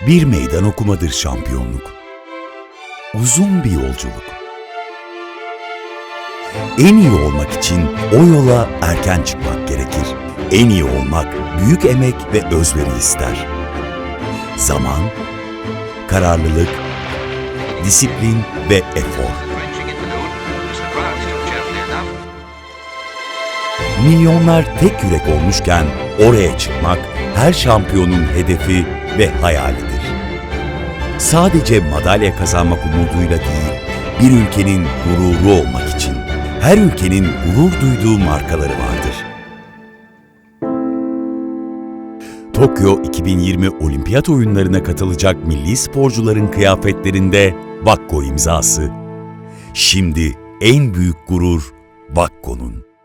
Bir meydan okumadır şampiyonluk. Uzun bir yolculuk. En iyi olmak için o yola erken çıkmak gerekir. En iyi olmak büyük emek ve özveri ister. Zaman, kararlılık, disiplin ve efor. Milyonlar tek yürek olmuşken oraya çıkmak her şampiyonun hedefi ve hayalidir. Sadece madalya kazanmak umuduyla değil, bir ülkenin gururu olmak için her ülkenin gurur duyduğu markaları vardır. Tokyo 2020 Olimpiyat oyunlarına katılacak milli sporcuların kıyafetlerinde Vakko imzası. Şimdi en büyük gurur Vakko'nun.